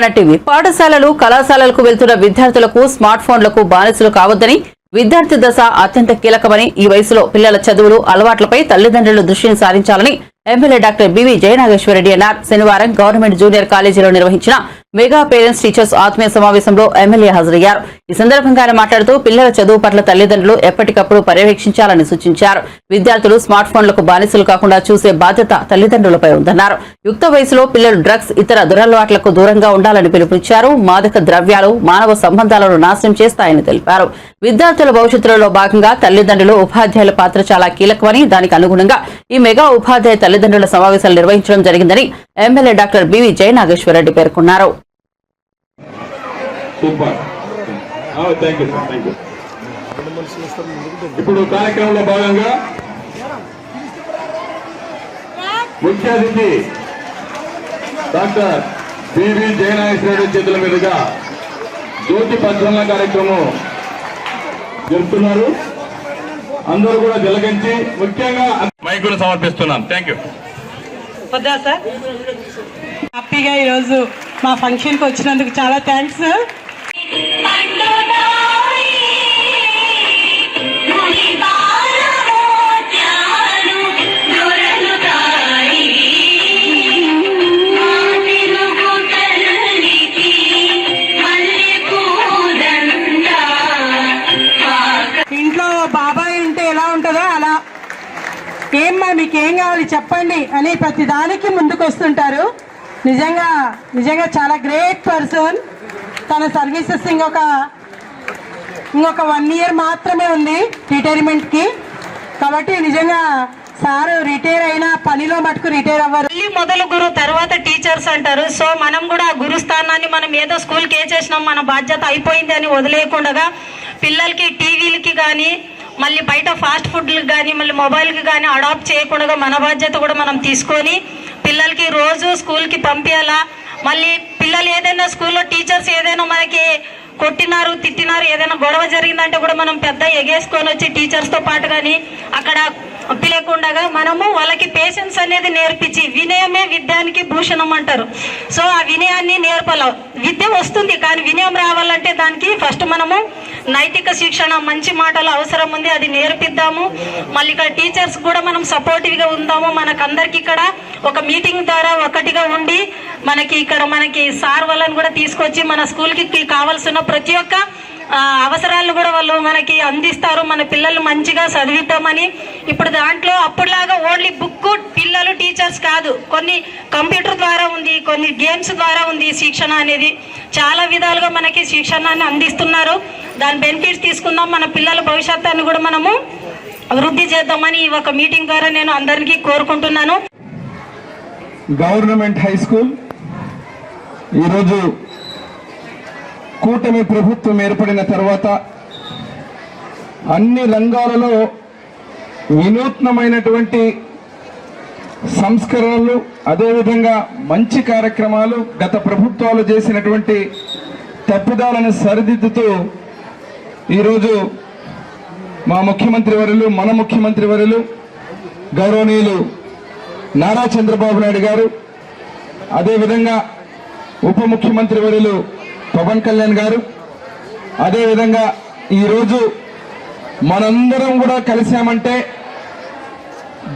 మన టీవీ. పాఠశాలలు కళాశాలలకు వెళ్తున్న విద్యార్థులకు స్మార్ట్ ఫోన్లకు బానిసలు కావద్దని విద్యార్థి దశ అత్యంత కీలకమని ఈ వయసులో పిల్లల చదువులు అలవాట్లపై తల్లిదండ్రులు దృష్టిని సారించాలని ఎమ్మెల్యే డాక్టర్ బివి జయనాగేశ్వరరెడ్డి అన్నారు. శనివారం గవర్నమెంట్ జూనియర్ కాలేజీలో నిర్వహించిన మెగా పేరెంట్స్ టీచర్స్ ఆత్మీయ సమావేశంలో ఎమ్మెల్యే హాజరయ్యారు. ఈ సందర్భంగా ఆయన మాట్లాడుతూ పిల్లల చదువు పట్ల తల్లిదండ్రులు ఎప్పటికప్పుడు పర్యవేక్షించాలని సూచించారు. విద్యార్థులు స్మార్ట్ ఫోన్లకు బానిసలు కాకుండా చూసే బాధ్యత తల్లిదండ్రులపై ఉందన్నారు. యుక్త వయసులో పిల్లలు డ్రగ్స్ ఇతర దురలవాట్లకు దూరంగా ఉండాలని పిలుపునిచ్చారు. మాదక ద్రవ్యాలు మానవ సంబంధాలను నాశనం చేస్తాయని తెలిపారు. విద్యార్థుల భవిష్యత్తులో భాగంగా తల్లిదండ్రులు ఉపాధ్యాయుల పాత్ర చాలా కీలకమని దానికి అనుగుణంగా ఈ మెగా ఉపాధ్యాయ తల్లిదండ్రుల సమావేశాలు నిర్వహించడం జరిగిందని ఎమ్మెల్యే డాక్టర్ బివి జయనాగేశ్వరరెడ్డి పేర్కొన్నారు. Super. Thank you sir thank you ఇప్పుడు కార్యక్రమంలో భాగంగా ముఖ్య అతిథి డాక్టర్ బివి జయనాగేశ్వరరెడ్డి చేతుల మీదుగా జ్యోతి ప్రజ్వలన కార్యక్రమం జరుపుతున్నారు. అందరూ కూడా జలగించి ముఖ్యంగా మైకును సమర్పిస్తున్నాం థ్యాంక్ యూ వద్దా సార్? హ్యాపీగా ఈరోజు మా ఫంక్షన్కి వచ్చినందుకు చాలా థ్యాంక్స్. సార్ ఏమ్మా మీకు ఏం కావాలి చెప్పండి అని ప్రతి దానికి ముందుకు వస్తుంటారు నిజంగా నిజంగా చాలా గ్రేట్ పర్సన్ తన సర్వీసెస్ ఇంకొక ఇంకొక వన్ ఇయర్ మాత్రమే ఉంది రిటైర్మెంట్కి కాబట్టి నిజంగా సారు రిటైర్ అయిన పనిలో మటుకు రిటైర్ అవ్వరు. మొదలు గురు తర్వాత టీచర్స్ అంటారు. సో మనం కూడా గురు స్థానాన్ని మనం ఏదో స్కూల్కి ఏ చేసినాం మన బాధ్యత అయిపోయింది అని వదిలేయకుండా పిల్లలకి టీవీలకి కానీ మళ్ళీ బయట ఫాస్ట్ ఫుడ్లకు కానీ మళ్ళీ మొబైల్కి కానీ అడాప్ట్ చేయకుండా మన బాధ్యత కూడా మనం తీసుకొని పిల్లలకి రోజు స్కూల్కి పంపించాలా మళ్ళీ పిల్లలు ఏదైనా స్కూల్లో టీచర్స్ ఏదైనా మనకి కొట్టినారు తిట్టినారు ఏదైనా గొడవ జరిగిందంటే కూడా మనం పెద్ద ఎగేసుకొని వచ్చి టీచర్స్తో పాటు కానీ అక్కడ లేకుండా మనము వాళ్ళకి పేషెన్స్ అనేది నేర్పించి వినయమే విద్యానికి భూషణం అంటారు. సో ఆ వినయాన్ని నేర్పాల. విద్య వస్తుంది కానీ వినయం రావాలంటే దానికి ఫస్ట్ మనము నైతిక శిక్షణ మంచి మాటలు అవసరం ఉంది అది నేర్పిద్దాము. మళ్ళీ ఇక్కడ టీచర్స్ కూడా మనం సపోర్టివ్గా ఉందాము మనకందరికి ఇక్కడ ఒక మీటింగ్ ద్వారా ఒకటిగా ఉండి మనకి ఇక్కడ మనకి సార్ వాళ్ళని కూడా తీసుకొచ్చి మన స్కూల్కి కావాల్సిన ప్రతి ఒక్క అవసరాలు కూడా వాళ్ళు మనకి అందిస్తారు. మన పిల్లలు మంచిగా చదివిద్దామని. ఇప్పుడు దాంట్లో అప్పుడులాగా ఓన్లీ బుక్ పిల్లలు టీచర్స్ కాదు. కొన్ని కంప్యూటర్ ద్వారా ఉంది కొన్ని గేమ్స్ ద్వారా ఉంది శిక్షణ అనేది. చాలా విధాలుగా మనకి శిక్షణాన్ని అందిస్తున్నారు. దాని బెనిఫిట్స్ తీసుకుందాం. మన పిల్లల భవిష్యత్తుని కూడా మనము వృద్ధి చేద్దామని ఈ ఒక మీటింగ్ ద్వారా నేను అందరికీ కోరుకుంటున్నాను. Government high school. ఈరోజు కూటమి ప్రభుత్వం ఏర్పడిన తర్వాత అన్ని రంగాలలో వినూత్నమైనటువంటి సంస్కరణలు అదేవిధంగా మంచి కార్యక్రమాలు గత ప్రభుత్వాలు చేసినటువంటి తప్పిదాలను సరిదిద్దుతూ ఈరోజు మా ముఖ్యమంత్రి వర్యులు మన ముఖ్యమంత్రి వర్యులు గౌరవనీయులు నారా చంద్రబాబు నాయుడు గారు అదేవిధంగా ఉప ముఖ్యమంత్రి వర్యులు పవన్ కళ్యాణ్ గారు. అదేవిధంగా ఈరోజు మనందరం కూడా కలిశామంటే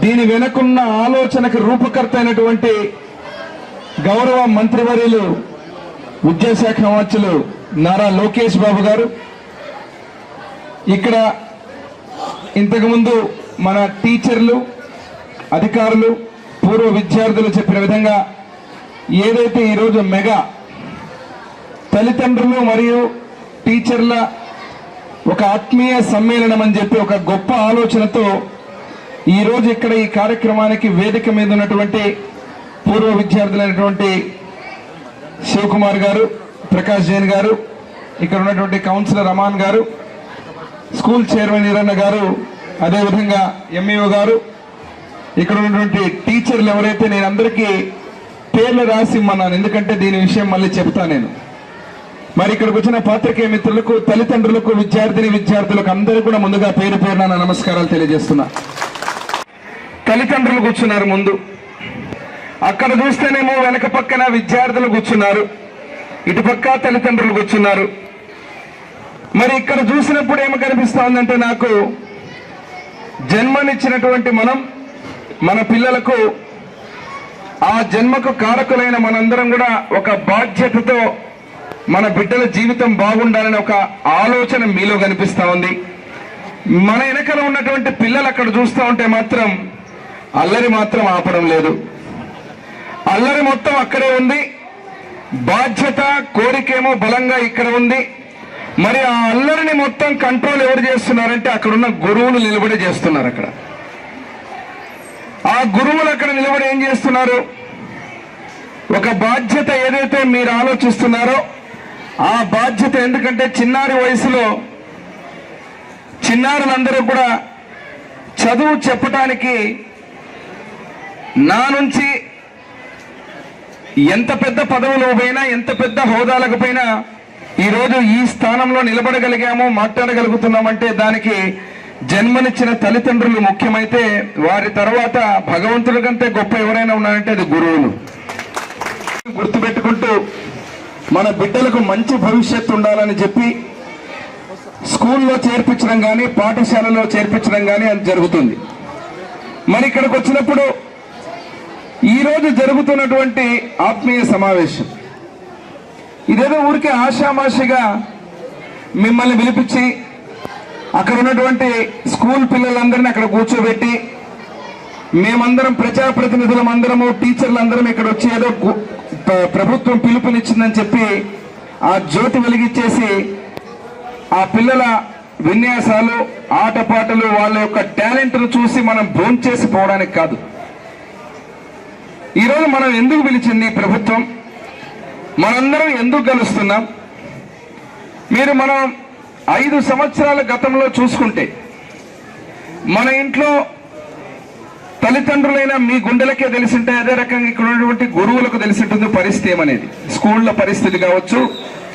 దీని వెనుకున్న ఆలోచనకు రూపకర్త అయినటువంటి గౌరవ మంత్రివర్యులు విద్యాశాఖ మంత్రులు నారా లోకేష్ బాబు గారు. ఇక్కడ ఇంతకుముందు మన టీచర్లు అధికారులు పూర్వ విద్యార్థులు చెప్పిన విధంగా ఏదైతే ఈరోజు మెగా తల్లిదండ్రులు మరియు టీచర్ల ఒక ఆత్మీయ సమ్మేళనం అని చెప్పి ఒక గొప్ప ఆలోచనతో ఈరోజు ఇక్కడ ఈ కార్యక్రమానికి వేదిక మీద ఉన్నటువంటి పూర్వ విద్యార్థులైనటువంటి శివకుమార్ గారు ప్రకాష్ జైన్ గారు ఇక్కడ ఉన్నటువంటి కౌన్సిలర్ అమాన్ గారు స్కూల్ చైర్మన్ ఈరన్న గారు అదేవిధంగా ఎంఈఓ గారు ఇక్కడ ఉన్నటువంటి టీచర్లు ఎవరైతే నేను అందరికీ పేర్లు రాసి ఇమ్మన్నాను. ఎందుకంటే దీని విషయం మళ్ళీ చెప్తా నేను. మరి ఇక్కడికి వచ్చిన పాత్రికేయ మిత్రులకు తల్లిదండ్రులకు విద్యార్థిని విద్యార్థులకు అందరూ కూడా ముందుగా పేరు పేరున నమస్కారాలు తెలియజేస్తున్నా. తల్లిదండ్రులు కూర్చున్నారు ముందు. అక్కడ చూస్తేనేమో వెనక పక్కన విద్యార్థులు కూర్చున్నారు. ఇటుపక్క తల్లిదండ్రులు కూర్చున్నారు. మరి ఇక్కడ చూసినప్పుడు ఏమి కనిపిస్తా ఉందంటే నాకు జన్మనిచ్చినటువంటి మనం మన పిల్లలకు ఆ జన్మకు కారకులైన మనందరం కూడా ఒక బాధ్యతతో మన బిడ్డల జీవితం బాగుండాలని ఒక ఆలోచన మీలో కనిపిస్తూ ఉంది. మన వెనకల ఉన్నటువంటి పిల్లలు అక్కడ చూస్తూ ఉంటే మాత్రం అల్లరి మాత్రం ఆపడం లేదు. అల్లరి మొత్తం అక్కడే ఉంది. బాధ్యత కోరికేమో బలంగా ఇక్కడ ఉంది. మరి ఆ అల్లరిని మొత్తం కంట్రోల్ ఎవరు చేస్తున్నారంటే అక్కడున్న గురువులు నిలబడి చేస్తున్నారు అక్కడ. ఆ గురువులు అక్కడ నిలబడి ఏం చేస్తున్నారు? ఒక బాధ్యత ఏదైతే మీరు ఆలోచిస్తున్నారో ఆ బాధ్యత ఎందుకంటే చిన్నారి వయసులో చిన్నారులందరూ కూడా చదువు చెప్పటానికి నా నుంచి ఎంత పెద్ద పదవులు పోయినా ఎంత పెద్ద హోదాలకు పోయినా ఈరోజు ఈ స్థానంలో నిలబడగలిగాము మాట్లాడగలుగుతున్నామంటే దానికి జన్మనిచ్చిన తల్లిదండ్రులు ముఖ్యమైతే వారి తర్వాత భగవంతుడి కంటే గొప్ప ఎవరైనా ఉన్నారంటే అది గురువులు. గుర్తుపెట్టుకుంటూ మన బిడ్డలకు మంచి భవిష్యత్తు ఉండాలని చెప్పి స్కూల్లో చేర్పించడం కానీ పాఠశాలలో చేర్పించడం కానీ అది జరుగుతుంది. మరి ఇక్కడికి వచ్చినప్పుడు ఈ రోజు జరుగుతున్నటువంటి ఆత్మీయ సమావేశం. ఇదేదో ఊరికే ఆషామాషిగా మిమ్మల్ని పిలిపించి అక్కడ ఉన్నటువంటి స్కూల్ పిల్లలందరినీ అక్కడ కూర్చోబెట్టి మేమందరం ప్రజాప్రతినిధులం అందరము టీచర్లు అందరం ఇక్కడ వచ్చి ఏదో ప్రభుత్వం పిలుపునిచ్చిందని చెప్పి ఆ జ్యోతి వెలిగించేసి ఆ పిల్లల విన్యాసాలు ఆటపాటలు వాళ్ళ యొక్క టాలెంట్ను చూసి మనం భోంచేసి పోవడానికి కాదు. ఈరోజు మనం ఎందుకు పిలిచింది ప్రభుత్వం? మనందరం ఎందుకు కలుస్తున్నాం మీరు మనం ఐదు సంవత్సరాల గతంలో చూసుకుంటే మన ఇంట్లో తల్లిదండ్రులైన మీ గుండెలకే తెలిసింటే అదే రకంగా ఇక్కడ ఉన్నటువంటి గురువులకు తెలిసి ఉంటుంది పరిస్థితి ఏమనేది. స్కూళ్ళ పరిస్థితి కావచ్చు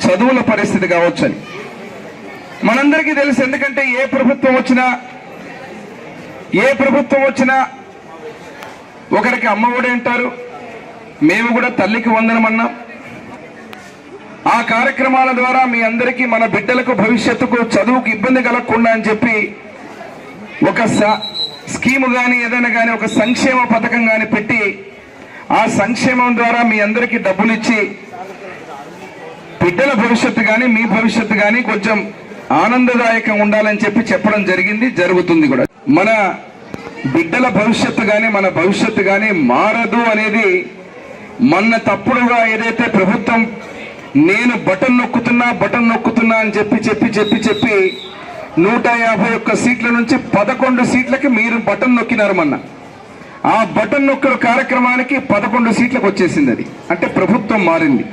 చదువుల పరిస్థితి కావచ్చు అని. మనందరికీ తెలుసు ఎందుకంటే ఏ ప్రభుత్వం వచ్చినా ఏ ప్రభుత్వం వచ్చినా ఒకరికి అమ్మ ఒడి అంటారు మేము కూడా తల్లికి వందనమన్నాం ఆ కార్యక్రమాల ద్వారా మీ అందరికీ మన బిడ్డలకు భవిష్యత్తుకు చదువుకు ఇబ్బంది కలగకుండా అని చెప్పి ఒక స- స్కీము కానీ ఏదైనా కానీ ఒక సంక్షేమ పథకం కానీ పెట్టి ఆ సంక్షేమం ద్వారా మీ అందరికీ డబ్బులు ఇచ్చి బిడ్డల భవిష్యత్తు కానీ మీ భవిష్యత్తు కానీ కొంచెం ఆనందదాయకం ఉండాలని చెప్పి చెప్పడం జరిగింది జరుగుతుంది కూడా. మన బిడ్డల భవిష్యత్తు కానీ మన భవిష్యత్తు కానీ మారదు అనేది మన తప్పుడుగా ఏదైతే ప్రభుత్వం నేను బటన్ నొక్కుతున్నా బటన్ నొక్కుతున్నా అని చెప్పి చెప్పి చెప్పి చెప్పి నూట యాభై ఒక్క సీట్ల నుంచి పదకొండు సీట్లకి మీరు బటన్ నొక్కినారు మొన్న. ఆ బటన్ నొక్కల కార్యక్రమానికి పదకొండు సీట్లకు వచ్చేసింది అది. అంటే ప్రభుత్వం మారింది.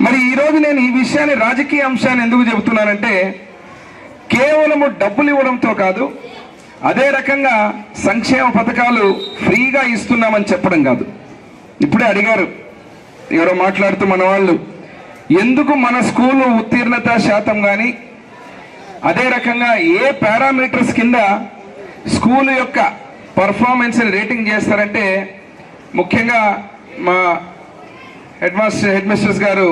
మరి ఈరోజు నేను ఈ విషయాన్ని రాజకీయ అంశాన్ని ఎందుకు చెబుతున్నానంటే కేవలము డబ్బులు ఇవ్వడంతో కాదు అదే రకంగా సంక్షేమ పథకాలు ఫ్రీగా ఇస్తున్నామని చెప్పడం కాదు. ఇప్పుడే అడిగారు ఎవరో మాట్లాడుతూ మన వాళ్ళు ఎందుకు మన స్కూలు ఉత్తీర్ణత శాతం కానీ అదే రకంగా ఏ పారామీటర్స్ కింద స్కూల్ యొక్క పర్ఫార్మెన్స్ రేటింగ్ చేస్తారంటే ముఖ్యంగా మా హెడ్ మాస్టర్ హెడ్ మిస్టర్స్ గారు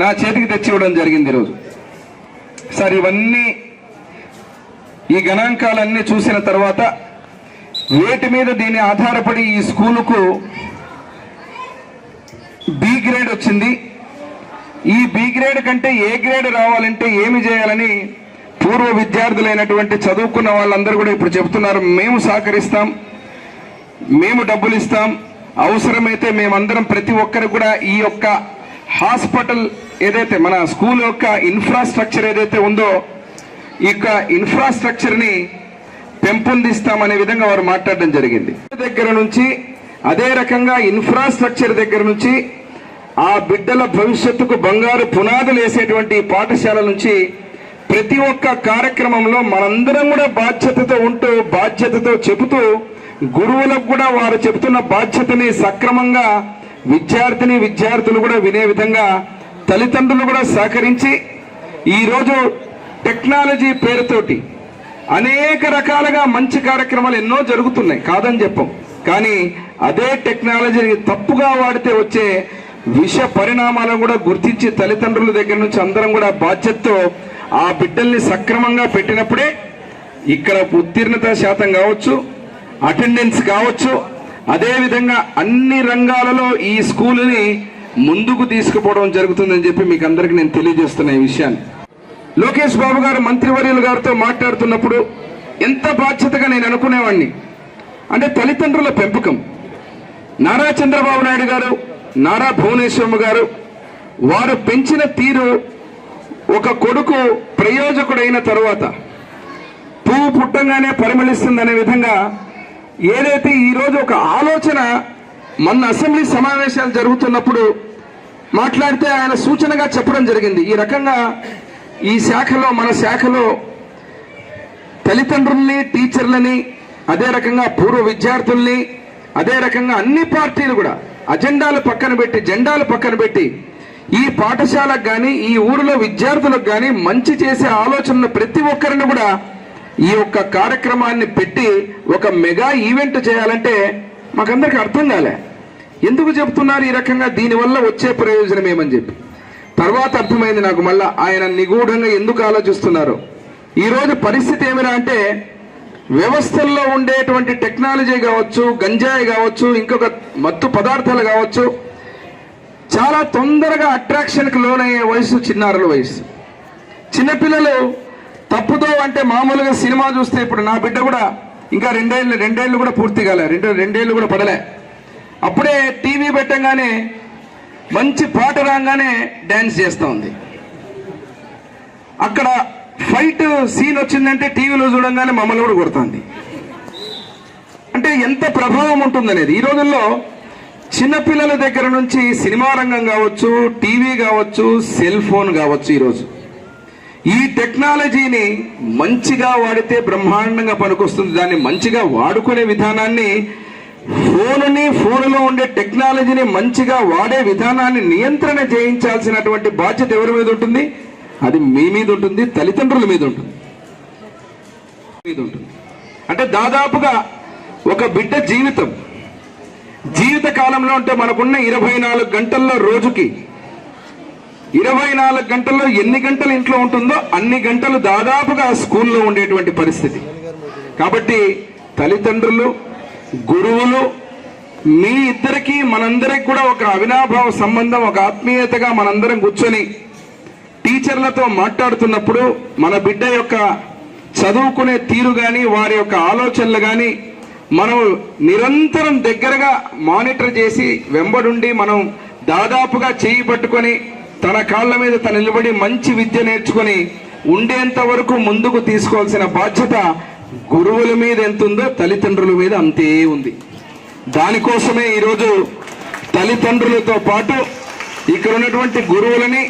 నా చేతికి తెచ్చి ఇవ్వడం జరిగింది ఈరోజు. సార్ ఇవన్నీ ఈ గణాంకాలన్నీ చూసిన తర్వాత వేటి మీద దీన్ని ఆధారపడి ఈ స్కూలుకు బి గ్రేడ్ వచ్చింది. ఈ బి గ్రేడ్ కంటే ఏ గ్రేడ్ రావాలంటే ఏమి చేయాలని పూర్వ విద్యార్థులైనటువంటి చదువుకున్న వాళ్ళందరూ కూడా ఇప్పుడు చెబుతున్నారు మేము సహకరిస్తాం మేము డబ్బులు ఇస్తాం అవసరమైతే మేమందరం ప్రతి ఒక్కరు కూడా ఈ యొక్క హాస్పిటల్ ఏదైతే మన స్కూల్ యొక్క ఇన్ఫ్రాస్ట్రక్చర్ ఏదైతే ఉందో ఈ యొక్క ఇన్ఫ్రాస్ట్రక్చర్ని పెంపొందిస్తామనే విధంగా వారు మాట్లాడడం జరిగింది. దగ్గర నుంచి అదే రకంగా ఇన్ఫ్రాస్ట్రక్చర్ దగ్గర నుంచి ఆ బిడ్డల భవిష్యత్తుకు బంగారు పునాదులు వేసేటువంటి పాఠశాల నుంచి ప్రతి ఒక్క కార్యక్రమంలో మనందరం కూడా బాధ్యతతో ఉంటూ బాధ్యతతో చెబుతూ గురువులకు కూడా వారు చెబుతున్న బాధ్యతని సక్రమంగా విద్యార్థిని విద్యార్థులు కూడా వినే విధంగా తల్లిదండ్రులు కూడా సహకరించి ఈరోజు టెక్నాలజీ పేరుతోటి అనేక రకాలుగా మంచి కార్యక్రమాలు ఎన్నో జరుగుతున్నాయి కాదని చెప్పం. కానీ అదే టెక్నాలజీని తప్పుగా వాడితే వచ్చే విష పరిణామాలను కూడా గుర్తించి తల్లిదండ్రుల దగ్గర నుంచి అందరం కూడా బాధ్యతతో ఆ బిడ్డల్ని సక్రమంగా పెట్టినప్పుడే ఇక్కడ ఉత్తీర్ణత శాతం కావచ్చు అటెండెన్స్ కావచ్చు అదేవిధంగా అన్ని రంగాలలో ఈ స్కూల్ని ముందుకు తీసుకుపోవడం జరుగుతుందని చెప్పి మీకు అందరికీ నేను తెలియజేస్తున్న ఈ విషయాన్ని. లోకేష్ బాబు గారు మంత్రివర్యులు గారితో మాట్లాడుతున్నప్పుడు ఎంత బాధ్యతగా నేను అనుకునేవాడిని అంటే తల్లిదండ్రుల పెంపకం. నారా చంద్రబాబు నాయుడు గారు నారా భువనేశ్వరమ్మ గారు వారు పెంచిన తీరు ఒక కొడుకు ప్రయోజకుడైన తరువాత పువ్వు పుట్టంగానే పరిమళిస్తుందనే విధంగా ఏదైతే ఈరోజు ఒక ఆలోచన మన అసెంబ్లీ సమావేశాలు జరుగుతున్నప్పుడు మాట్లాడితే ఆయన సూచనగా చెప్పడం జరిగింది. ఈ రకంగా ఈ శాఖలో మన శాఖలో తల్లిదండ్రుల్ని టీచర్లని అదే రకంగా పూర్వ విద్యార్థుల్ని అదే రకంగా అన్ని పార్టీలు కూడా అజెండాలు పక్కన పెట్టి జెండాలు పక్కన పెట్టి ఈ పాఠశాలకు కానీ ఈ ఊరిలో విద్యార్థులకు కానీ మంచి చేసే ఆలోచన ప్రతి ఒక్కరిని కూడా ఈ యొక్క కార్యక్రమాన్ని పెట్టి ఒక మెగా ఈవెంట్ చేయాలంటే మాకందరికి అర్థం కాలే. ఎందుకు చెప్తున్నారు ఈ రకంగా? దీనివల్ల వచ్చే ప్రయోజనం ఏమని చెప్పి. తర్వాత అర్థమైంది నాకు మళ్ళా ఆయన నిగూఢంగా ఎందుకు ఆలోచిస్తున్నారు? ఈరోజు పరిస్థితి ఏమిరా అంటే వ్యవస్థల్లో ఉండేటువంటి టెక్నాలజీ కావచ్చు గంజాయి కావచ్చు ఇంకొక మత్తు పదార్థాలు కావచ్చు చాలా తొందరగా అట్రాక్షన్కి లోనయ్యే వయసు చిన్నారుల వయసు. చిన్నపిల్లలు తప్పుతో అంటే మామూలుగా సినిమా చూస్తే ఇప్పుడు నా బిడ్డ కూడా ఇంకా రెండేళ్ళు రెండేళ్ళు కూడా పూర్తి కాలే రెండు రెండేళ్ళు కూడా పడలే. అప్పుడే టీవీ పెట్టంగానే మంచి పాట రాగానే డ్యాన్స్ చేస్తూ ఉంది. అక్కడ ఫైట్ సీన్ వచ్చిందంటే టీవీలో చూడంగానే మమ్మల్ని కూడా కొడుతుంది. అంటే ఎంత ప్రభావం ఉంటుందనేది. ఈ రోజుల్లో చిన్నపిల్లల దగ్గర నుంచి సినిమా రంగం కావచ్చు టీవీ కావచ్చు సెల్ ఫోన్ కావచ్చు ఈరోజు. ఈ టెక్నాలజీని మంచిగా వాడితే బ్రహ్మాండంగా పనికొస్తుంది. దాన్ని మంచిగా వాడుకునే విధానాన్ని ఫోనుని ఫోనులో ఉండే టెక్నాలజీని మంచిగా వాడే విధానాన్ని నియంత్రణ చేయించాల్సినటువంటి బాధ్యత ఎవరి మీద ఉంటుంది? అది మీ మీద ఉంటుంది తల్లిదండ్రుల మీద ఉంటుంది. మీద ఉంటుంది. అంటే దాదాపుగా ఒక బిడ్డ జీవితం. జీవిత కాలంలో అంటే మనకున్న ఇరవై నాలుగు గంటల్లో రోజుకి ఇరవై నాలుగు గంటల్లో ఎన్ని గంటలు ఇంట్లో ఉంటుందో అన్ని గంటలు దాదాపుగా స్కూల్లో ఉండేటువంటి పరిస్థితి. కాబట్టి తల్లిదండ్రులు గురువులు మీ ఇద్దరికి మనందరికి కూడా ఒక అవినాభావ సంబంధం ఒక ఆత్మీయతగా మనందరం కూర్చొని టీచర్లతో మాట్లాడుతున్నప్పుడు మన బిడ్డ యొక్క చదువుకునే తీరు కానీ వారి యొక్క ఆలోచనలు కానీ మనం నిరంతరం దగ్గరగా మానిటర్ చేసి వెంబడుండి మనం దాదాపుగా చేయి పట్టుకొని తన కాళ్ళ మీద తను నిలబడి మంచి విద్య నేర్చుకొని ఉండేంత వరకు ముందుకు తీసుకోవాల్సిన బాధ్యత గురువుల మీద ఎంత ఉందో తల్లిదండ్రుల మీద అంతే ఉంది. దానికోసమే ఈరోజు తల్లిదండ్రులతో పాటు ఇక్కడ ఉన్నటువంటి గురువులని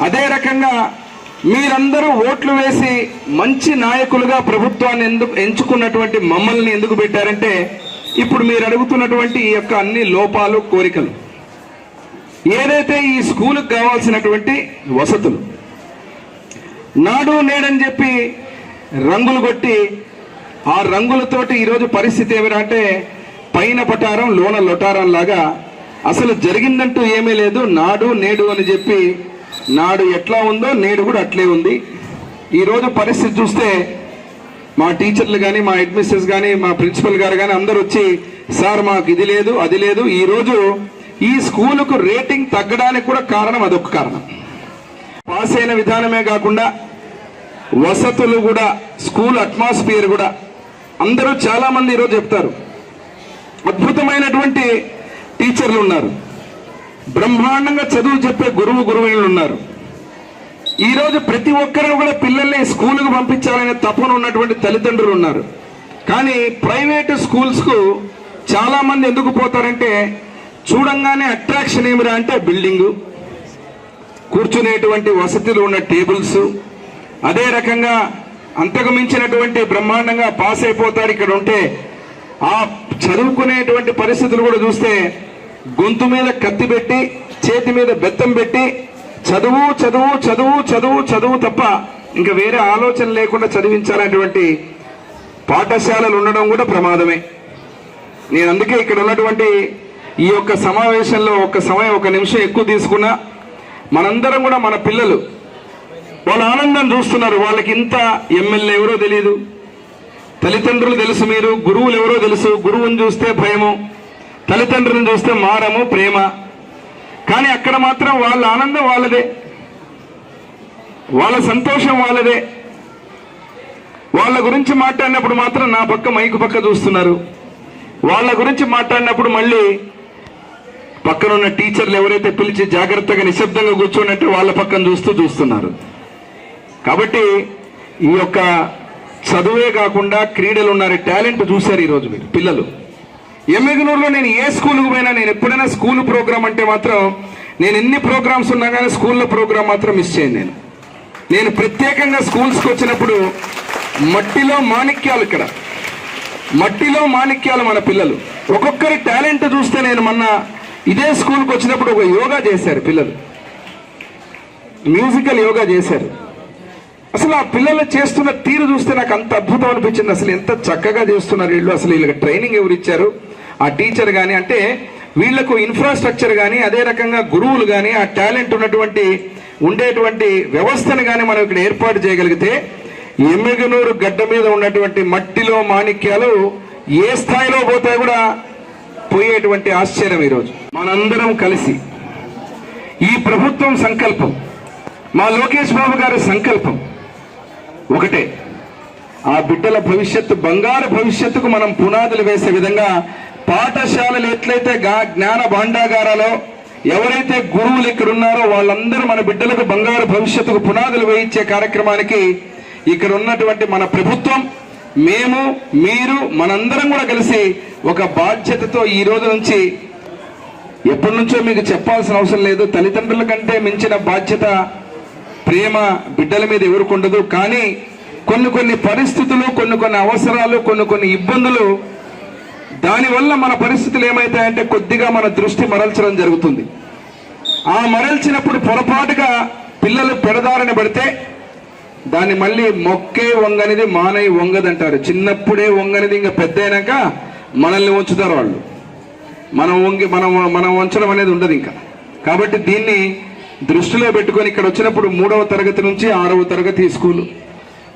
అదే రకంగా మీరందరూ ఓట్లు వేసి మంచి నాయకులుగా ప్రభుత్వాన్ని ఎందుకు ఎంచుకున్నటువంటి మమ్మల్ని ఎందుకు పెట్టారంటే ఇప్పుడు మీరు అడుగుతున్నటువంటి ఈ యొక్క అన్ని లోపాలు కోరికలు ఏదైతే ఈ స్కూలుకు కావాల్సినటువంటి వసతులు నాడు నేడని చెప్పి రంగులు కొట్టి ఆ రంగులతోటి ఈరోజు పరిస్థితి ఏమిరా అంటే పైన పటారం లోన లొటారం లాగా అసలు జరిగిందంటూ ఏమీ లేదు నాడు నేడు అని చెప్పి నాడు ఎట్లా ఉందో నేడు కూడా అట్లే ఉంది. ఈరోజు పరిస్థితి చూస్తే మా టీచర్లు కానీ మా అడ్మినిస్ట్రేటర్స్ కానీ మా ప్రిన్సిపల్ గారు కానీ అందరూ వచ్చి సార్ మాకు ఇది లేదు అది లేదు. ఈరోజు ఈ స్కూలుకు రేటింగ్ తగ్గడానికి కూడా కారణం అదొక కారణం. పాస్ అయిన విధానమే కాకుండా వసతులు కూడా స్కూల్ అట్మాస్ఫియర్ కూడా. అందరూ చాలామంది ఈరోజు చెప్తారు. అద్భుతమైనటువంటి టీచర్లు ఉన్నారు. బ్రహ్మాండంగా చదువు చెప్పే గురువు గురువులు ఉన్నారు. ఈరోజు ప్రతి ఒక్కరు కూడా పిల్లల్ని స్కూలుకు పంపించాలనే తపన ఉన్నటువంటి తల్లిదండ్రులు ఉన్నారు. కానీ ప్రైవేట్ స్కూల్స్కు చాలామంది ఎందుకు పోతారంటే చూడంగానే అట్రాక్షన్ ఏమిరా అంటే బిల్డింగు కూర్చునేటువంటి వసతులు ఉన్న టేబుల్స్ అదే రకంగా అంతకు మించినటువంటి బ్రహ్మాండంగా పాస్ అయిపోతారు ఇక్కడ ఉంటే ఆ చదువుకునేటువంటి పరిస్థితులు కూడా చూస్తే గొంతు మీద కత్తి పెట్టి చేతి మీద బెత్తం పెట్టి చదువు చదువు చదువు చదువు చదువు తప్ప ఇంకా వేరే ఆలోచన లేకుండా చదివించాలనేటువంటి పాఠశాలలు ఉండడం కూడా ప్రమాదమే. నేను అందుకే ఇక్కడ ఉన్నటువంటి ఈ యొక్క సమావేశంలో ఒక సమయం ఒక నిమిషం ఎక్కువ తీసుకున్నా. మనందరం కూడా మన పిల్లలు వాళ్ళ ఆనందం చూస్తున్నారు. వాళ్ళకి ఇంత ఎమ్మెల్యే ఎవరో తెలియదు తల్లిదండ్రులు తెలుసు మీరు గురువులు ఎవరో తెలుసు. గురువుని చూస్తే భయము. తల్లిదండ్రులను చూస్తే మారము ప్రేమ. కానీ అక్కడ మాత్రం వాళ్ళ ఆనందం వాళ్ళదే. వాళ్ళ సంతోషం వాళ్ళదే. వాళ్ళ గురించి మాట్లాడినప్పుడు మాత్రం నా పక్క మైకు పక్క చూస్తున్నారు. వాళ్ళ గురించి మాట్లాడినప్పుడు మళ్ళీ పక్కనున్న టీచర్లు ఎవరైతే పిలిచి జాగ్రత్తగా నిశ్శబ్దంగా కూర్చున్నట్టు వాళ్ళ పక్కన చూస్తూ చూస్తున్నారు. కాబట్టి ఈ యొక్క చదువే కాకుండా క్రీడలు ఉన్నారు. టాలెంట్ చూశారు ఈరోజు మీరు పిల్లలు. ఎమ్మెగనూరులో నేను ఏ స్కూల్కి పోయినా నేను ఎప్పుడైనా స్కూల్ ప్రోగ్రామ్ అంటే మాత్రం నేను ఎన్ని ప్రోగ్రామ్స్ ఉన్నా కానీ స్కూల్లో ప్రోగ్రామ్ మాత్రం మిస్ చేయను నేను. నేను ప్రత్యేకంగా స్కూల్స్కి వచ్చినప్పుడు మట్టిలో మాణిక్యాలు ఇక్కడ. మట్టిలో మాణిక్యాలు మన పిల్లలు. ఒక్కొక్కరి టాలెంట్ చూస్తే నేను మొన్న ఇదే స్కూల్కి వచ్చినప్పుడు ఒక యోగా చేశారు పిల్లలు. మ్యూజికల్ యోగా చేశారు. అసలు ఆ పిల్లలు చేస్తున్న తీరు చూస్తే నాకు అంత అద్భుతం అనిపించింది. అసలు ఎంత చక్కగా చేస్తున్నారు వీళ్ళు. అసలు వీళ్ళకి ట్రైనింగ్ ఎవరు ఇచ్చారు? ఆ టీచర్ కానీ అంటే వీళ్ళకు ఇన్ఫ్రాస్ట్రక్చర్ కానీ అదే రకంగా గురువులు కానీ ఆ టాలెంట్ ఉన్నటువంటి ఉండేటువంటి వ్యవస్థను కానీ మనం ఇక్కడ ఏర్పాటు చేయగలిగితే ఎమ్మిగనూరు గడ్డ మీద ఉన్నటువంటి మట్టిలో మాణిక్యాలు ఏ స్థాయిలో పోతాయి కూడా పోయేటువంటి ఆశ్చర్యం ఈరోజు. మనందరం కలిసి ఈ ప్రభుత్వం సంకల్పం మా లోకేష్ బాబు గారి సంకల్పం ఒకటే. ఆ బిడ్డల భవిష్యత్తు బంగారు భవిష్యత్తుకు మనం పునాదులు వేసే విధంగా పాఠశాలలు ఎట్లయితే జ్ఞాన భాండాగారాలో ఎవరైతే గురువులు ఇక్కడ ఉన్నారో వాళ్ళందరూ మన బిడ్డలకు బంగారు భవిష్యత్తుకు పునాదులు వేయించే కార్యక్రమానికి ఇక్కడ ఉన్నటువంటి మన ప్రభుత్వం మేము మీరు మనందరం కూడా కలిసి ఒక బాధ్యతతో ఈ రోజు నుంచి ఎప్పటి నుంచో మీకు చెప్పాల్సిన అవసరం లేదు. తల్లిదండ్రుల కంటే మించిన బాధ్యత ప్రేమ బిడ్డల మీద ఎవరికి ఉండదు. కానీ కొన్ని కొన్ని పరిస్థితులు కొన్ని కొన్ని అవసరాలు కొన్ని కొన్ని ఇబ్బందులు దానివల్ల మన పరిస్థితులు ఏమవుతాయంటే కొద్దిగా మన దృష్టి మరల్చడం జరుగుతుంది. ఆ మరల్చినప్పుడు పొరపాటుగా పిల్లలు పెడదారని పడితే దాన్ని మళ్ళీ మొక్కే వంగనిది మానయ్య వంగదంటారు చిన్నప్పుడే వంగనిది ఇంకా పెద్ద అయినాక మనల్ని ఉంచుతారు వాళ్ళు. మనం వంగి మనం మనం వంచడం అనేది ఉండదు ఇంకా. కాబట్టి దీన్ని దృష్టిలో పెట్టుకొని ఇక్కడ వచ్చినప్పుడు మూడవ తరగతి నుంచి ఆరవ తరగతి స్కూలు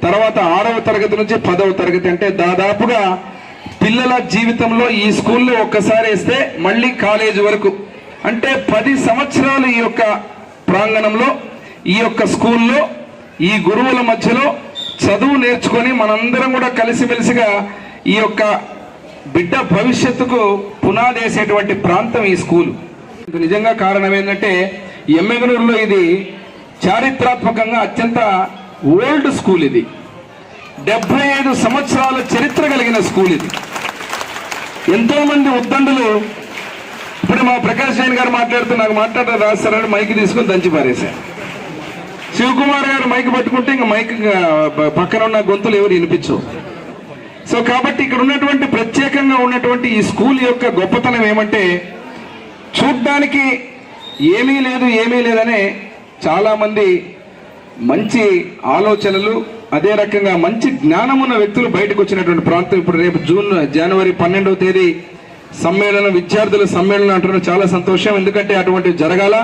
తర్వాత ఆరవ తరగతి నుంచి పదవ తరగతి అంటే దాదాపుగా పిల్లల జీవితంలో ఈ స్కూల్లో ఒక్కసారి వేస్తే మళ్ళీ కాలేజీ వరకు. అంటే పది సంవత్సరాలు ఈ యొక్క ప్రాంగణంలో ఈ యొక్క స్కూల్లో ఈ గురువుల మధ్యలో చదువు నేర్చుకొని మనందరం కూడా కలిసిమెలిసిగా ఈ యొక్క బిడ్డ భవిష్యత్తుకు పునాదేసేటువంటి ప్రాంతం ఈ స్కూల్. ఇది నిజంగా కారణం ఏంటంటే ఎమ్మెగనూరులో ఇది చారిత్రాత్మకంగా అత్యంత ఓల్డ్ స్కూల్ ఇది. డెబ్బై ఐదు సంవత్సరాల చరిత్ర కలిగిన స్కూల్ ఇది. ఎంతో మంది ఉద్దండులు ఇప్పుడు మా ప్రకాష్ జైన్ గారు మాట్లాడుతూ నాకు మాట్లాడడం రాస్తారని మైక్ తీసుకుని దంచి పారేశారు. శివకుమార్ గారు మైక్ పట్టుకుంటే ఇంకా మైక్ పక్కన ఉన్న గొంతులు ఎవరు వినిపించవు. సో కాబట్టి ఇక్కడ ఉన్నటువంటి ప్రత్యేకంగా ఉన్నటువంటి ఈ స్కూల్ యొక్క గొప్పతనం ఏమంటే చూడ్డానికి ఏమీ లేదు ఏమీ లేదనే చాలామంది మంచి ఆలోచనలు అదే రకంగా మంచి జ్ఞానం ఉన్న వ్యక్తులు బయటకు వచ్చినటువంటి ప్రాంతం ఇప్పుడు రేపు జూన్ జనవరి పన్నెండవ తేదీ సమ్మేళనం విద్యార్థుల సమ్మేళనం అంటున్న చాలా సంతోషం. ఎందుకంటే అటువంటి జరగాల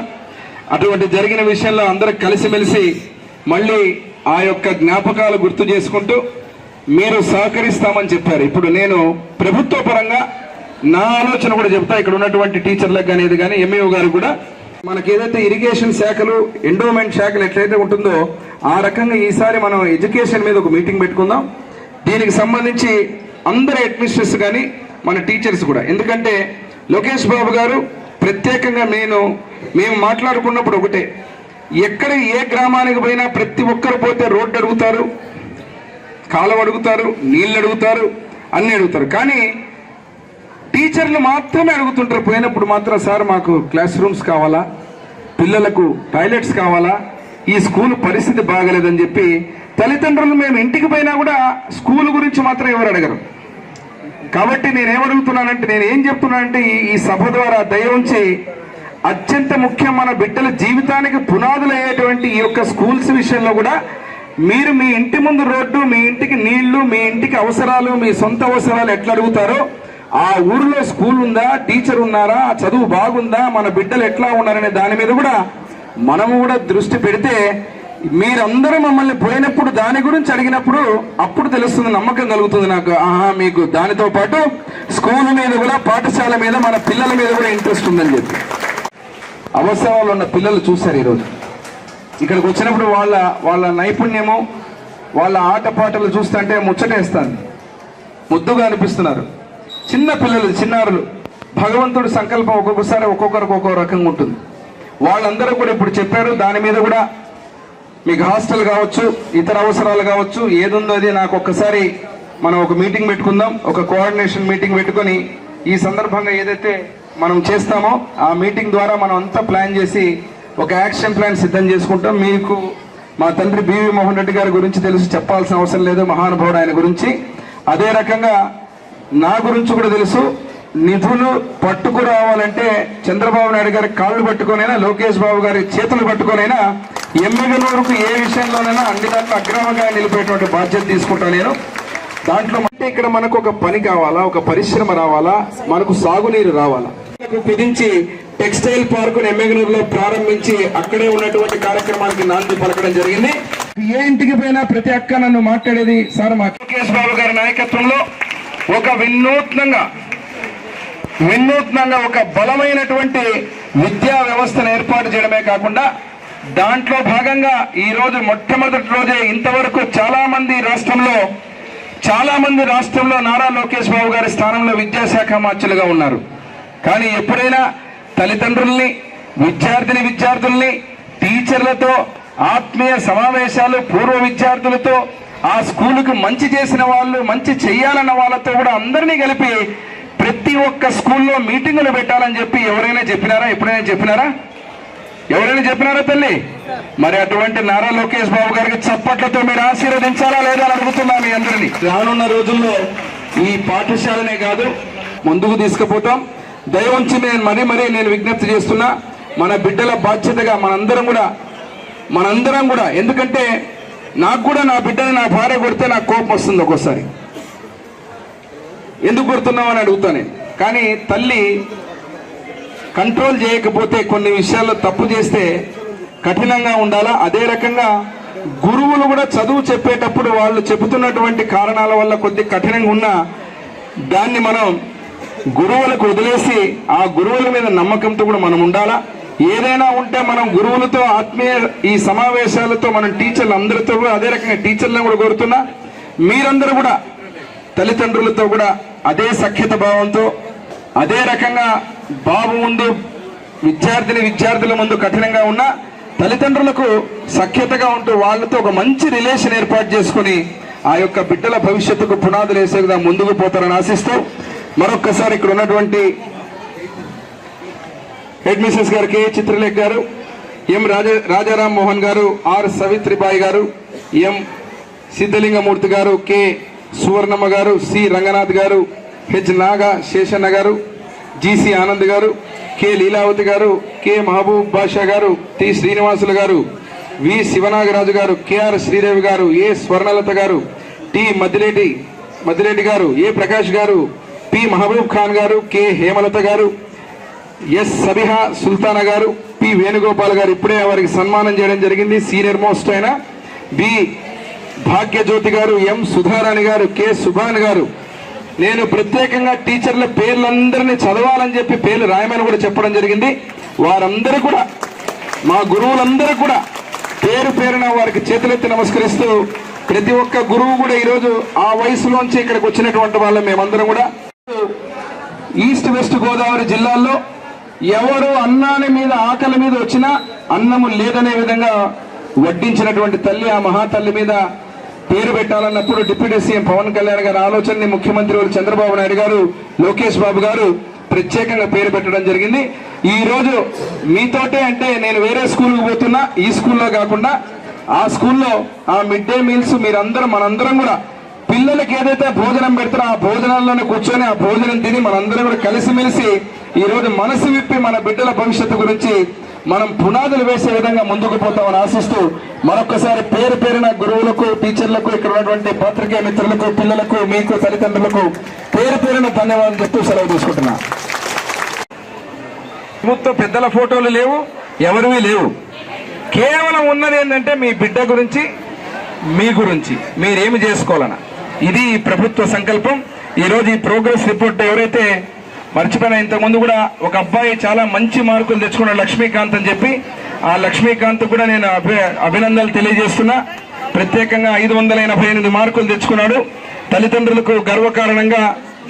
అటువంటి జరిగిన విషయంలో అందరూ కలిసిమెలిసి మళ్ళీ ఆ యొక్క జ్ఞాపకాలు గుర్తు చేసుకుంటూ మీరు సహకరిస్తామని చెప్పారు. ఇప్పుడు నేను ప్రభుత్వ పరంగా నా ఆలోచన కూడా చెప్తా. ఇక్కడ ఉన్నటువంటి టీచర్లకు కానీ ఇది కానీ ఎంఈఓ గారు కూడా మనకి ఏదైతే ఇరిగేషన్ శాఖలు ఎండోమెంట్ శాఖలు ఎట్లయితే ఉంటుందో ఆ రకంగా ఈసారి మనం ఎడ్యుకేషన్ మీద ఒక మీటింగ్ పెట్టుకుందాం. దీనికి సంబంధించి అందరు అడ్మినిస్ట్రేటర్స్ కానీ మన టీచర్స్ కూడా. ఎందుకంటే లోకేష్ బాబు గారు ప్రత్యేకంగా నేను మేము మాట్లాడుకున్నప్పుడు ఒకటే ఎక్కడ ఏ గ్రామానికి పోయినా ప్రతి ఒక్కరు పోతే రోడ్డు అడుగుతారు కాలం అడుగుతారు నీళ్ళు అడుగుతారు అన్నీ అడుగుతారు. కానీ టీచర్లు మాత్రమే అడుగుతుంటారు. పోయినప్పుడు మాత్రం సార్ మాకు క్లాస్ రూమ్స్ కావాలా? పిల్లలకు టాయిలెట్స్ కావాలా? ఈ స్కూల్ పరిస్థితి బాగలేదని చెప్పి తల్లిదండ్రులు మేము ఇంటికి పోయినా కూడా స్కూల్ గురించి మాత్రం ఎవరు అడగరు. కాబట్టి నేను ఏమడుగుతున్నానంటే నేను ఏం చెప్తున్నానంటే ఈ ఈ సభ ద్వారా దయ ఉంచి అత్యంత ముఖ్యం మన బిడ్డల జీవితానికి పునాదులయ్యేటువంటి ఈ యొక్క స్కూల్స్ విషయంలో కూడా మీరు మీ ఇంటి ముందు రోడ్డు మీ ఇంటికి నీళ్ళు మీ ఇంటికి అవసరాలు మీ సొంత అవసరాలు ఎట్లా అడుగుతారో ఆ ఊరిలో స్కూల్ ఉందా? టీచర్ ఉన్నారా? చదువు బాగుందా? మన బిడ్డలు ఎట్లా ఉన్నారనే దాని మీద కూడా మనము కూడా దృష్టి పెడితే మీరందరూ మమ్మల్ని పోయినప్పుడు దాని గురించి అడిగినప్పుడు అప్పుడు తెలుస్తుంది నమ్మకం కలుగుతుంది నాకు. ఆహా మీకు దానితో పాటు స్కూల్ మీద కూడా పాఠశాల మీద మన పిల్లల మీద కూడా ఇంట్రెస్ట్ ఉందని చెప్పి. అవసరాలు ఉన్న పిల్లలు చూశారు ఈరోజు. ఇక్కడికి వచ్చినప్పుడు వాళ్ళ వాళ్ళ నైపుణ్యము వాళ్ళ ఆటపాటలు చూస్తుంటే ముచ్చటేస్తాను ముద్దుగా అనిపిస్తున్నారు. చిన్న పిల్లలు చిన్నారులు భగవంతుడి సంకల్పం ఒక్కొక్కసారి ఒక్కొక్కరికి ఒక్కొక్క రకంగా ఉంటుంది. వాళ్ళందరూ కూడా ఇప్పుడు చెప్పారు దాని మీద కూడా మీకు హాస్టల్ కావచ్చు ఇతర అవసరాలు కావచ్చు ఏదుందో అది నాకు ఒక్కసారి మనం ఒక మీటింగ్ పెట్టుకుందాం ఒక కోఆర్డినేషన్ మీటింగ్ పెట్టుకొని ఈ సందర్భంగా ఏదైతే మనం చేస్తామో ఆ మీటింగ్ ద్వారా మనం అంతా ప్లాన్ చేసి ఒక యాక్షన్ ప్లాన్ సిద్ధం చేసుకుంటాం. మీకు మా తండ్రి బివి మోహన్ రెడ్డి గారి గురించి తెలుసు చెప్పాల్సిన అవసరం లేదు మహానుభావుడు ఆయన గురించి. అదే రకంగా నా గురించి కూడా తెలుసు. నిధులు పట్టుకు రావాలంటే చంద్రబాబు నాయుడు గారి కాళ్ళు పట్టుకొనైనా లోకేష్ బాబు గారి చేతులు పట్టుకొనైనా ఎమ్మెగనూరుకు ఏ విషయంలోనైనా అన్ని దాంట్లో అగ్రమంగా నిలిపేటువంటి బాధ్యత తీసుకుంటా నేను. దాంట్లో అంటే ఇక్కడ మనకు ఒక పని కావాలా ఒక పరిశ్రమ రావాలా మనకు సాగునీరు రావాలా? కుదించి టెక్స్టైల్ పార్క్ ఎమ్మెగనూరులో ప్రారంభించి అక్కడే ఉన్నటువంటి కార్యక్రమానికి నాంది పలకడం జరిగింది. ఏ ఇంటికి పోయినా ప్రతి అక్క నన్ను మాట్లాడేది సార్ మా లోకేష్ బాబు గారి నాయకత్వంలో ఒక వినూత్నంగా వినూత్నంగా ఒక బలమైనటువంటి విద్యా వ్యవస్థను ఏర్పాటు చేయడమే కాకుండా దాంట్లో భాగంగా ఈరోజు మొట్టమొదటి రోజే ఇంతవరకు చాలామంది రాష్ట్రంలో చాలామంది రాష్ట్రంలో నారా లోకేష్ బాబు గారి స్థానంలో విద్యాశాఖ మార్చులుగా ఉన్నారు. కానీ ఎప్పుడైనా తల్లిదండ్రుల్ని విద్యార్థిని విద్యార్థుల్ని టీచర్లతో ఆత్మీయ సమావేశాలు పూర్వ విద్యార్థులతో ఆ స్కూలుకు మంచి చేసిన వాళ్ళు మంచి చేయాలన్న వాళ్ళతో కూడా అందరినీ కలిపి ప్రతి ఒక్క స్కూల్లో మీటింగులు పెట్టాలని చెప్పి ఎవరైనా చెప్పినారా? ఎప్పుడైనా చెప్పినారా? ఎవరైనా చెప్పినారా తల్లి? మరి అటువంటి నారా లోకేష్ బాబు గారికి చప్పట్లతో మీరు ఆశీర్వదించాలా లేదా అని అడుగుతున్నా మీ అందరినీ. రానున్న రోజుల్లో ఈ పాఠశాలనే కాదు ముందుకు తీసుకుపోతాం. దయవంచి నేను మరీ మరీ నేను విజ్ఞప్తి చేస్తున్నా మన బిడ్డల బాధ్యతగా మనందరం కూడా మనందరం కూడా ఎందుకంటే నాకు కూడా నా బిడ్డని నా భార్య కొడితే నాకు కోపం వస్తుంది ఒక్కోసారి. ఎందుకు కొడుతున్నావు అని అడుగుతా నేను. కానీ తల్లి కంట్రోల్ చేయకపోతే కొన్ని విషయాల్లో తప్పు చేస్తే కఠినంగా ఉండాలా? అదే రకంగా గురువులు కూడా చదువు చెప్పేటప్పుడు వాళ్ళు చెబుతున్నటువంటి కారణాల వల్ల కొద్ది కఠినంగా ఉన్నా దాన్ని మనం గురువులకు వదిలేసి ఆ గురువుల మీద నమ్మకంతో కూడా మనం ఉండాలా? ఏదైనా ఉంటే మనం గురువులతో ఆత్మీయ ఈ సమావేశాలతో మనం టీచర్లు అందరితో కూడా అదే రకంగా టీచర్లను కూడా కోరుతున్నా. మీరందరూ కూడా తల్లిదండ్రులతో కూడా అదే సఖ్యత భావంతో అదే రకంగా బాబు ముందు విద్యార్థిని విద్యార్థుల ముందు కఠినంగా ఉన్న తల్లిదండ్రులకు సఖ్యతగా ఉంటూ వాళ్ళతో ఒక మంచి రిలేషన్ ఏర్పాటు చేసుకుని ఆ యొక్క బిడ్డల భవిష్యత్తుకు పునాదులు వేసే విధంగా ముందుకు పోతారని ఆశిస్తూ మరొక్కసారి ఇక్కడ ఉన్నటువంటి హెడ్ మిస్సెస్ గారు కె చిత్రలేఖ గారు ఎం రాజా రాజారాం మోహన్ గారు ఆర్ సవిత్రిబాయి గారు ఎం సిద్ధలింగమూర్తి గారు కె సువర్ణమ్మ గారు సి రంగనాథ్ గారు హెచ్ నాగా శేషన్న గారు జిసి ఆనంద్ గారు కె లీలావతి గారు కె మహబూబ్ బాషా గారు టి శ్రీనివాసులు గారు వి శివనాగరాజు గారు కెఆర్ శ్రీదేవి గారు ఏ స్వర్ణలత గారు టి మద్దిరెడ్డి మద్దిరెడ్డి గారు ఏ ప్రకాష్ గారు పి మహబూబ్ ఖాన్ గారు కె హేమలత గారు ఎస్ సబిహా సుల్తానా గారు పి వేణుగోపాల్ గారు ఇప్పుడే వారికి సన్మానం చేయడం జరిగింది. సీనియర్ మోస్ట్ అయిన బి భాగ్యజ్యోతి గారు ఎం సుధారాణి గారు కె సుభాన్ గారు. నేను ప్రత్యేకంగా టీచర్ల పేర్లందరినీ చదవాలని చెప్పి పేర్లు రాయమని కూడా చెప్పడం జరిగింది. వారందరూ కూడా మా గురువులందరూ కూడా పేరు పేరున వారికి చేతులెత్తి నమస్కరిస్తూ ప్రతి ఒక్క గురువు కూడా ఈరోజు ఆ వయసులోంచి ఇక్కడికి వచ్చినటువంటి వాళ్ళం మేమందరం కూడా. ఈస్ట్ వెస్ట్ గోదావరి జిల్లాల్లో ఎవరు అన్నాని మీద ఆకలి మీద వచ్చినా అన్నము లేదనే విధంగా వడ్డించినటువంటి తల్లి ఆ మహాతల్లి మీద పేరు పెట్టాలన్నప్పుడు డిప్యూటీ సీఎం పవన్ కళ్యాణ్ గారి ఆలోచనని ముఖ్యమంత్రి చంద్రబాబు నాయుడు గారు లోకేష్ బాబు గారు ప్రత్యేకంగా పేరు పెట్టడం జరిగింది. ఈ రోజు మీతోటే అంటే నేను వేరే స్కూల్కి పోతున్నా ఈ స్కూల్లో కాకుండా ఆ స్కూల్లో ఆ మిడ్ డే మీల్స్ మీరందరం మనందరం కూడా పిల్లలకి ఏదైతే భోజనం పెడతారో ఆ భోజనాల్లోనే కూర్చొని ఆ భోజనం తిని మనందరం కూడా కలిసిమెలిసి ఈరోజు మనసు విప్పి మన బిడ్డల భవిష్యత్తు గురించి మనం పునాదులు వేసే విధంగా ముందుకు పోతామని ఆశిస్తూ మరొకసారి పేరు పేరున గురువులకు టీచర్లకు ఇక్కడ ఉన్నటువంటి పత్రికే మిత్రులకు పిల్లలకు మీకు తల్లిదండ్రులకు పేరు పేరున ధన్యవాదాలు చెప్తూ సెలవు తీసుకుంటున్నా. ప్రభుత్వ పెద్దల ఫోటోలు లేవు ఎవరివి లేవు. కేవలం ఉన్నది ఏంటంటే మీ బిడ్డ గురించి మీ గురించి. మీరేమి చేసుకోవాలన్నా. ఇది ప్రభుత్వ సంకల్పం. ఈరోజు ఈ ప్రోగ్రెస్ రిపోర్ట్ ఎవరైతే మర్చిపోయిన ఇంతకుముందు కూడా ఒక అబ్బాయి చాలా మంచి మార్కులు తెచ్చుకున్నాడు లక్ష్మీకాంత్ అని చెప్పి ఆ లక్ష్మీకాంత్ కూడా నేను అభి అభినందనలు తెలియజేస్తున్నా. ప్రత్యేకంగా ఐదు వందల ఎనభై ఎనిమిది మార్కులు తెచ్చుకున్నాడు. తల్లిదండ్రులకు గర్వకారణంగా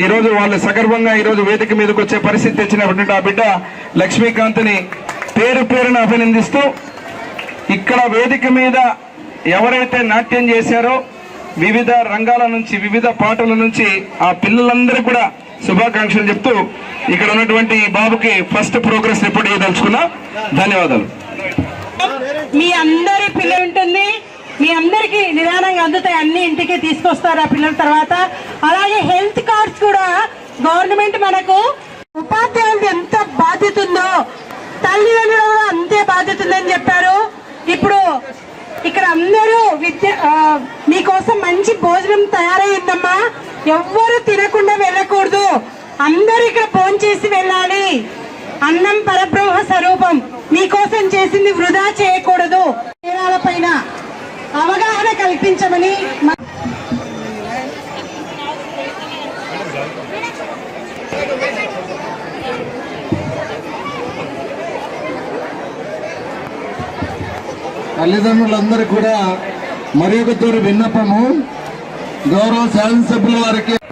ఈరోజు వాళ్ళు సగర్వంగా ఈరోజు వేదిక మీదకి వచ్చే పరిస్థితి తెచ్చినటువంటి ఆ బిడ్డ లక్ష్మీకాంత్ని పేరు పేరున అభినందిస్తూ ఇక్కడ వేదిక మీద ఎవరైతే నాట్యం చేశారో వివిధ రంగాల నుంచి వివిధ పాటల నుంచి ఆ పిల్లలందరూ కూడా శుభాకాంక్షలు చెప్తూ ఇక్కడ ఉన్నటువంటి బాబుకి ఫస్ట్ ప్రోగ్రెస్ రిపోర్ట్ చేయదలుచుకున్నా ధన్యవాదాలు. మీ అందరి పిల్లలు ఉంటుంది. మీ అందరికి నిదానంగా అందుతాయి. అన్ని ఇంటికి తీసుకొస్తారు ఆ పిల్లల తర్వాత. అలాగే హెల్త్ కార్డ్స్ కూడా గవర్నమెంట్ మనకు. ఉపాధ్యాయులు ఎంత బాధ్యత ఉందో తల్లిదండ్రులు కూడా అంతే బాధ్యత ఉందని చెప్పారు. ఇప్పుడు ఇక్కడ అందరూ విద్య మీకోసం మంచి భోజనం తయారైందమ్మా. ఎవ్వరు తినకుండా వెళ్ళకూడదు. అందరూ ఇక్కడ ఫోన్ చేసి వెళ్ళాలి. అన్నం పరబ్రహ్మ స్వరూపం. మీకోసం చేసింది వృధా చేయకూడదు. పైన అవగాహన కల్పించమని మ- తల్లిదండ్రులందరూ కూడా మరి ఒక విన్నపము. గౌరవ శాసనసభ్యుల వారికి